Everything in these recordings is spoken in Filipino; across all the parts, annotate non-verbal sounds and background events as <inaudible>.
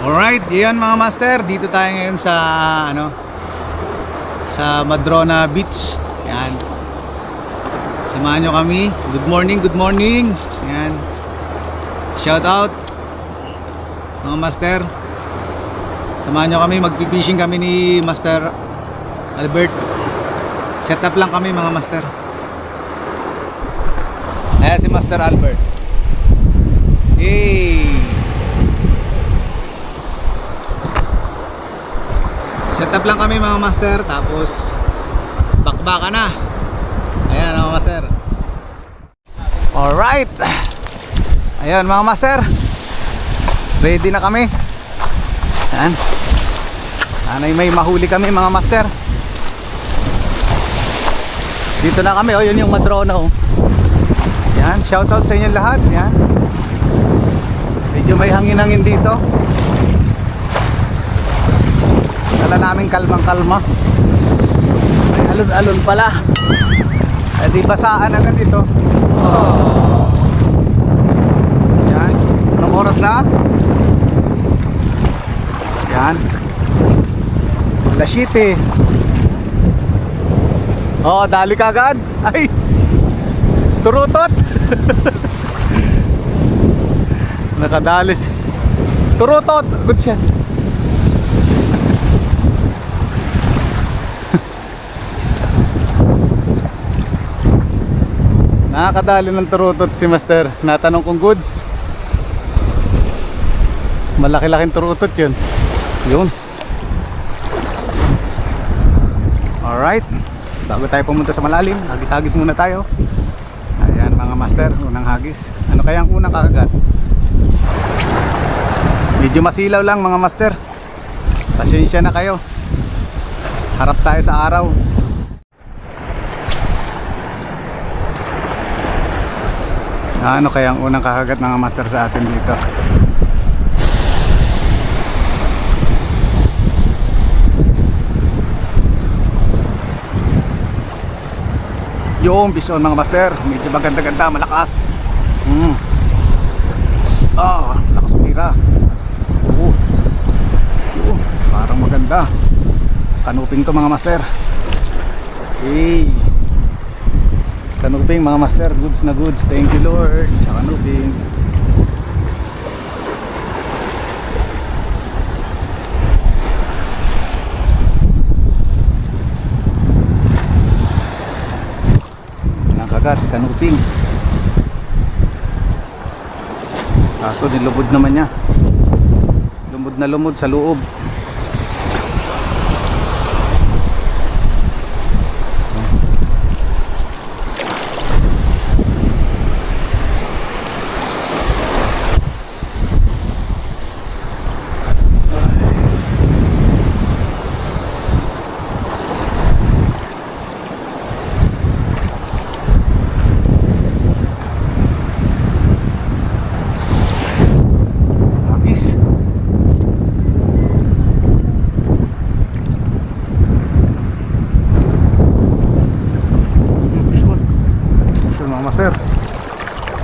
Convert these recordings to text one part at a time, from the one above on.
Alright, yun mga master, dito tayo ngayon sa ano sa Madrona Beach. Yan. Samahan nyo kami. Good morning, good morning. Yan. Shout out mga master. Samahan nyo kami, magpipishing kami ni Master Albert. Set up lang kami mga master. Ayan si Master Albert. Hey! Set lang kami mga master tapos bakbaka na. Ayan mga master. Alright. Ayan mga master. Ready na kami. Ayan. Sana'y may mahuli kami mga master. Dito na kami oh, yun yung Madrona oh. Yan, shoutout sa inyo lahat. Yan. Medyo may hangin-hangin dito. Dala namin kalmang-kalma. May alon-alon pala. Eh di basaan agad ito. Yan. Anong oras na? Yan. Alas 7. Oh, dali ka agad. <laughs> Ay. Turutot. <laughs> Nakadalis. Turutot. Good shot. Nakakadali ng turutot si Master. Natanong kong goods. Malaki-laking turutot yun. Yun. Alright. Bago tayo pumunta sa malalim, hagis-hagis muna tayo. Ayan mga master, unang hagis. Ano kaya ang unang kakagat? Medyo masilaw lang mga master. Pasensya na kayo. Harap tayo sa araw. Ano kaya ang unang kakagat mga master sa atin dito? Yung bison mga master, medyo maganda-ganda, malakas. Mm. Ah, lakas mira. Oo. Oo, parang maganda. Kanuping to mga master. Hey. Kanuping mga master, goods na goods. Thank you Lord. Sa kanuping. Nakagat, kanuping. Kaso nilubod naman niya. Lumod na lumod sa loob. Hagis. Sure mga master.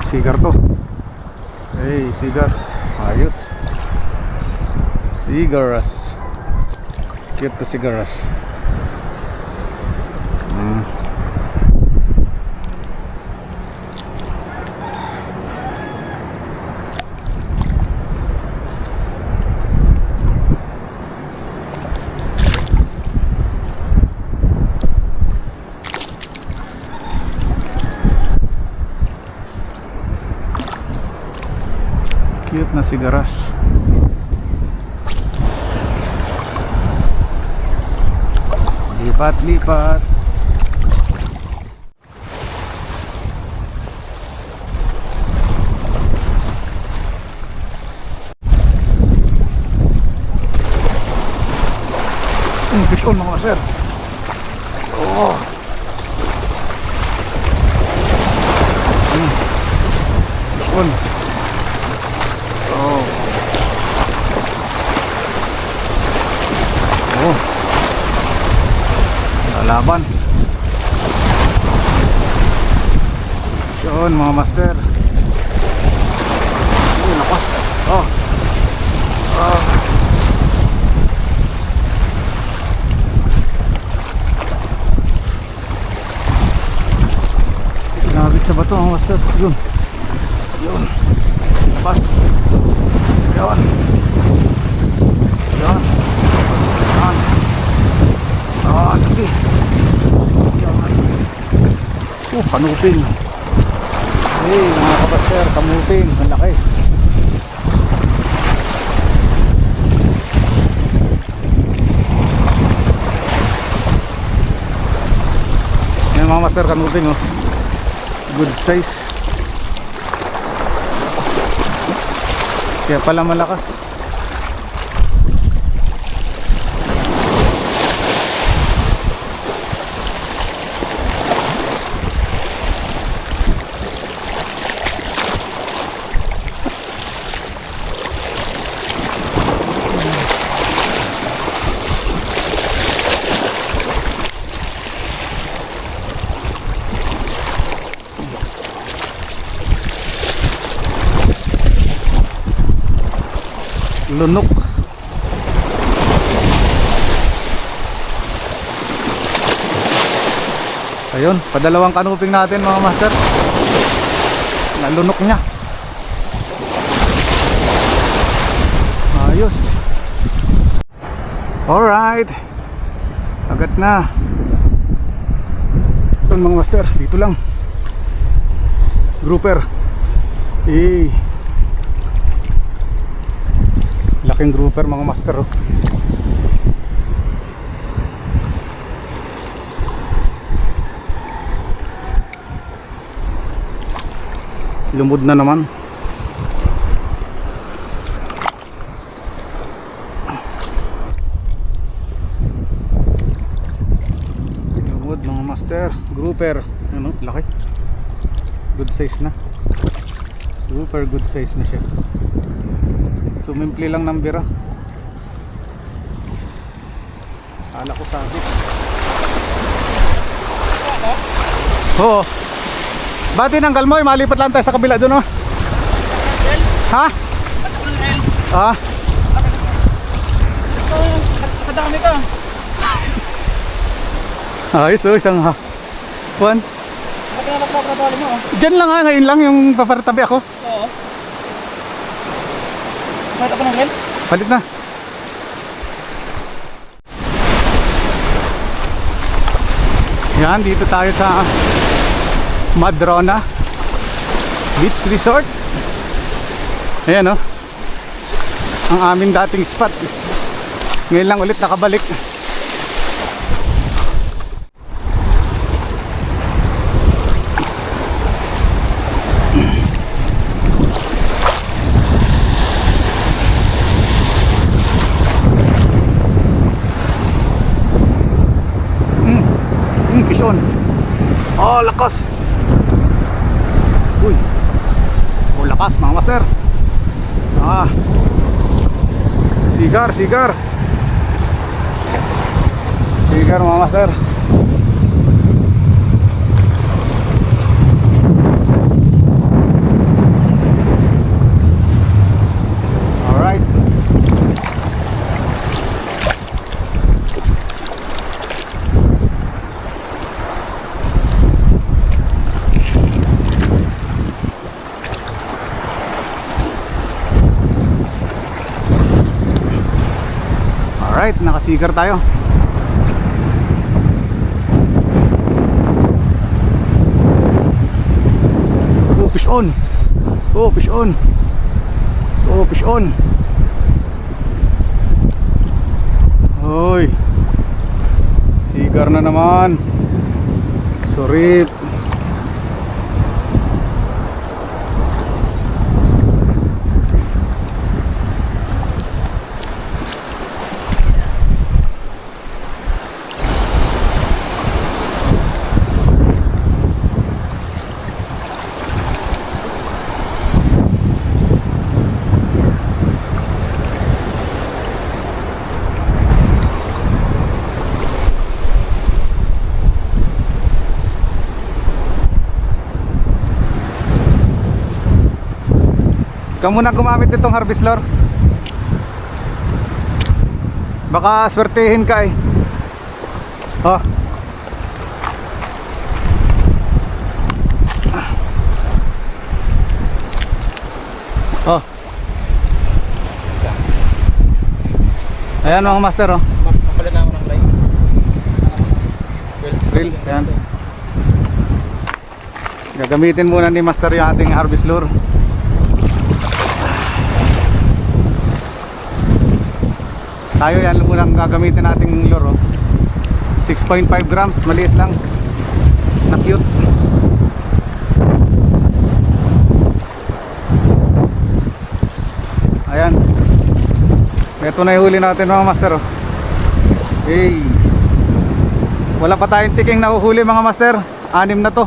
Sigar to. Hey, sigar. Ayos. Sigaras. Cute to sigaras. Hmm. Cute na sigaras. Lipat, lipat. Mm, fish on mga sir. hapon mga master. Ay, lakas. Oh. oh. sinabit sa bato mga master. Yun. Yun. Lakas. Yun. Yun. Yun. Ah, yun yun. Oh, panupin. Hey, mga kabaster, kamuping. Ang laki. Yan mga master, kanuping oh. Good size. Kaya pala malakas. Ayun padalawang kanuping natin mga master. Nalunok niya. Ayos. Alright agad na. Ito mga master dito lang. Grouper. Eh Laking grouper mga master oh. Lumod na naman. Lumod mga master, grouper. Ano, laki. Good size na. Super good size na siya. Sumimple lang ng bira. Kala ko sabit. Oo. Ba't tinanggal mo? Eh, Malipat lang tayo sa kabila doon, oh. Ha? Ah, Kadami ka. ayos oh, isang ha. Juan, dyan lang ha, ngayon lang yung papartabi ako. Oo. May pa ng hel? Palit na. Yan, dito tayo sa Madrona Beach Resort. Ayan oh. Ang aming dating spot. Ngayon lang ulit nakabalik. Hmm, fish on. Oh, lakas. Uy. Oh, lakas mga master. Ah. Sigar, sigar. Sigar mga master. Alright. Alright, nakasigar tayo. Oh, fish on. Oh, fish on. Oh, fish on. Hoy. Sigar na naman. Surip. Ikaw muna gumamit nitong harvest lor. Baka swertehin ka eh. Oh. Oh. Ayan mga master oh. Mapalit na ako ng line. Drill, ayan. Gagamitin muna ni master yung ating harvest lure. Tayo yan muna ang gagamitin nating lure oh. 6.5 grams, maliit lang. Na cute. Ayan. Ito na huli natin mga master oh. Hey. Wala pa tayong tiking nahuhuli mga master. Anim na to.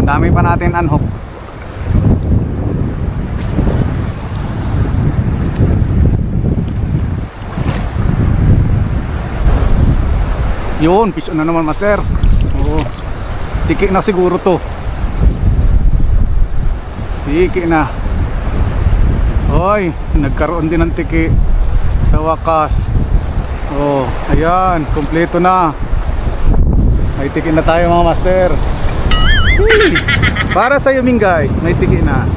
Dami pa natin unhook. Yun, fish on na naman master. Oo. Tiki na siguro to. Tiki na. Hoy, nagkaroon din ng tiki sa wakas. Oh, ayan, kumpleto na. May tiki na tayo mga master. Para sa iyo Mingay, may tiki na.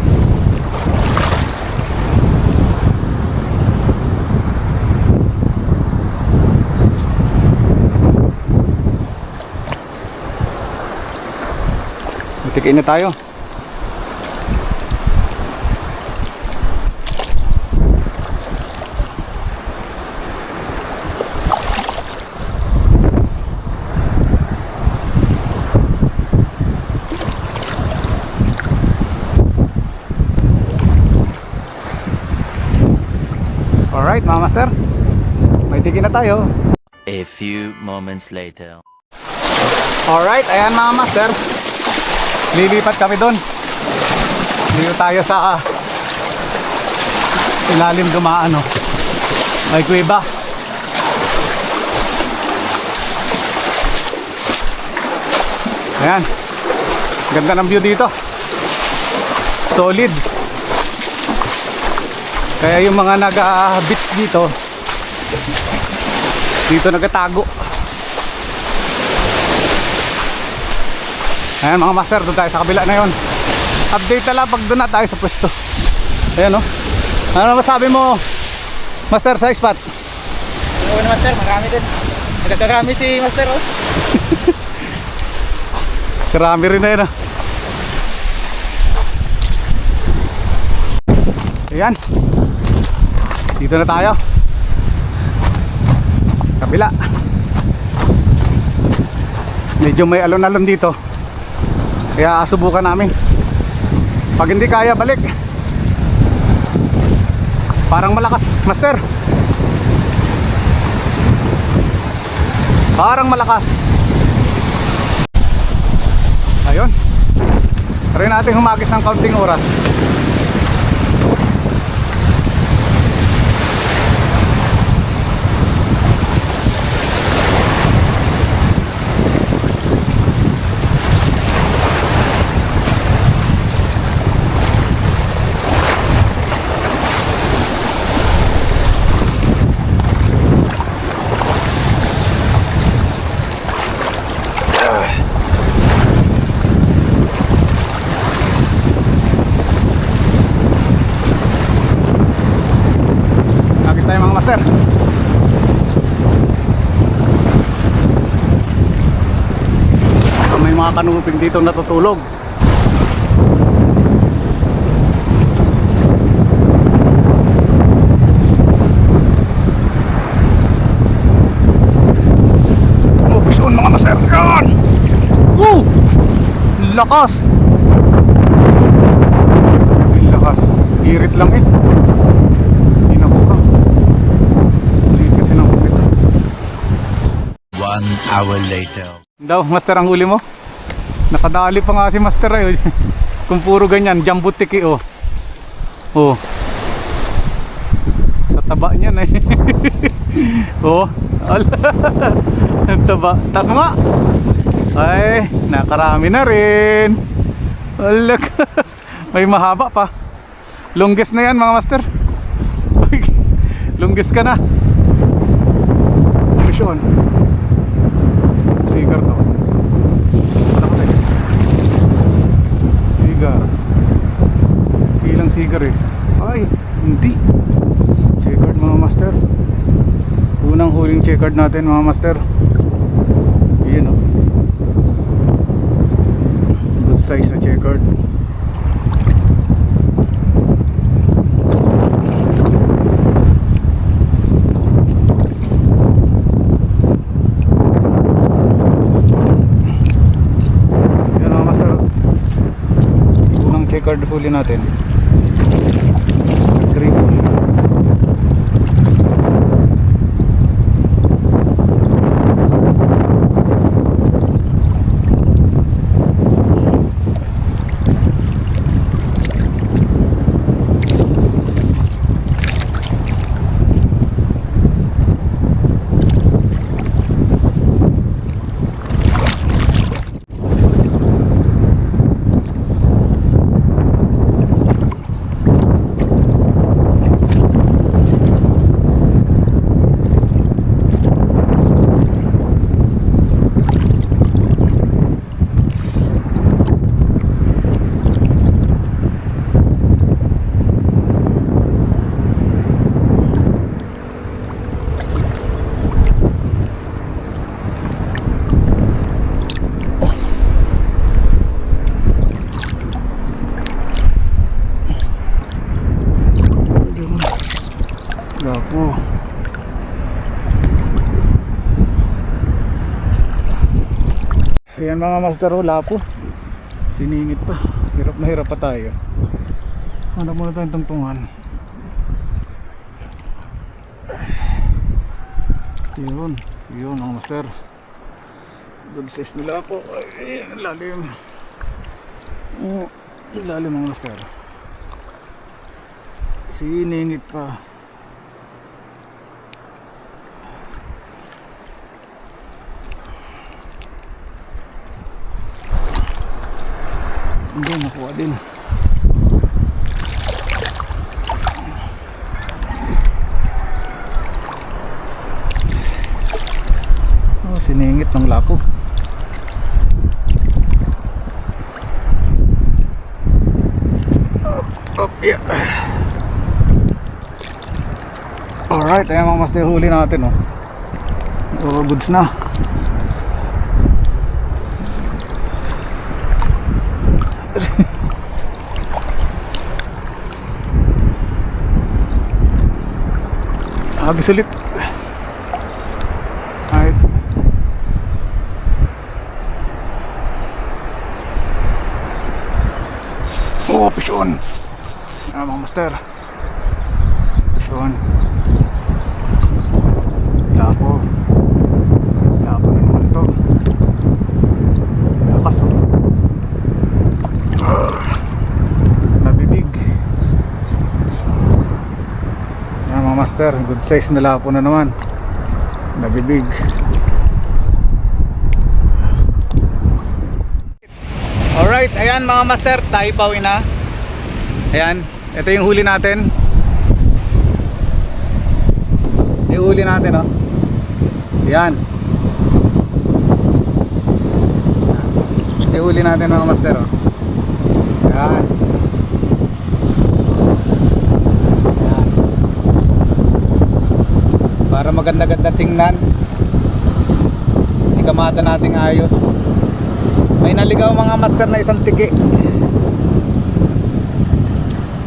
Tiki na tayo. Alright mga master. May tiki na tayo. A few moments later. Alright, ayan mga master. Lilipat kami doon. Dito tayo sa ah, ilalim dumaan no. May kuweba. Ayan. Ganda ng view dito. Solid. Kaya yung mga nag-beach dito dito nagatago. Ayan mga master, doon tayo sa kabila na yon. Update na lang pag doon na tayo sa pwesto. Ayan o. Ano masabi mo, master sa expat? Oo na master, marami din. Nagkakarami si master oh. <laughs> Karami rin na yun ah. Ayan. Dito na tayo. Kabila. Medyo may alon-alon dito. Kaya subukan namin. Pag hindi kaya, balik. Parang malakas. Master. Parang malakas. Ayun. Try natin humagis ng kaunting oras. Hagis tayo mga master. May mga kanuping dito natutulog. Oh, fish on mga master. Yan! Woo! Lakas! Ang lakas. Irit lang eh. Hindi nakuha. Hindi kasi nakuha ito. One hour later. Daw, master ang huli mo? Nakadali pa nga si master ay. <laughs> Kung puro ganyan, jumbo tiki oh. Oh. Sa taba niyan eh. <laughs> oh. <laughs> Ang taba. Tas mo. Ay, nakarami na rin. Ala ka. May mahaba pa. Longest na yan mga master. Longest ka na. Mission. Ano ko sa'yo? Sigar. sticker eh. Ay, hindi. Checkered mga master. Unang huling checkered natin mga master. Yun oh. Good size na checkered. Checkered huli natin. Gapo. Ayan mga master wala po. Siningit pa. Hirap na hirap pa tayo. Hanap muna tayong tungtungan. Yun. Yun mga master. Good size nila po. Ay, ang lalim. Oh, ang lalim mga master. Siningit pa. Hindi, nakuha din. Oh, siningit ng lapo. Up, up, yeah. Alright, ayan mga master huli natin oh. Goods na. <laughs> Agis ulit. Oh, pisyon. Ah, mga master. Pisyon. Lapo. Lapo na naman to. Lakas oh. Ah, Nabibig. Yan mga master, good size na lapo na naman. Nabibig. Alright, ayan mga master, tayo pauwi na. Ayan, ito yung huli natin. Yung huli natin, oh. Ayan. Yung huli natin mga master, oh. Ayan. Para maganda-ganda tingnan. Ikamata nating ayos. May naligaw mga master na isang tiki.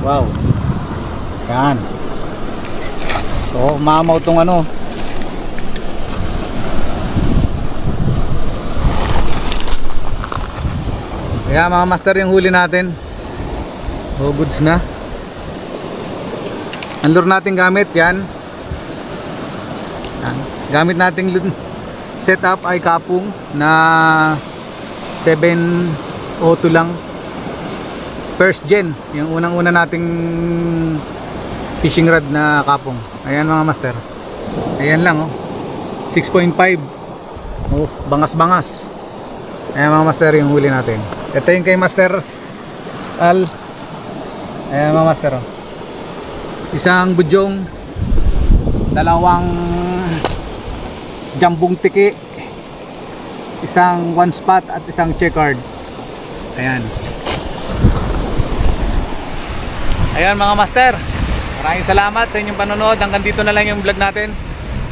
Wow. Yan. So, mamaw tong ano. Kaya mga master yung huli natin. Oh, goods na. Ang natin gamit yan. Gamit nating <laughs> setup ay kapung na 702 lang. First gen. Yung unang una nating fishing rod na kapong. Ayan mga master. Ayan lang oh. 6.5 oh bangas bangas ayan mga master yung huli natin. Ito yung kay master al. Ayan mga master oh. Isang budyong dalawang jambong tiki isang one spot at isang checkered ayan Ayan mga master. Maraming salamat sa inyong panonood. Hanggang dito na lang yung vlog natin.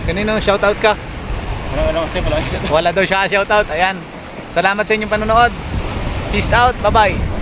Kanino shoutout ka? Wala, wala, master. Wala. Wala daw siya shoutout. Ayan. Salamat sa inyong panonood. Peace out. Bye-bye.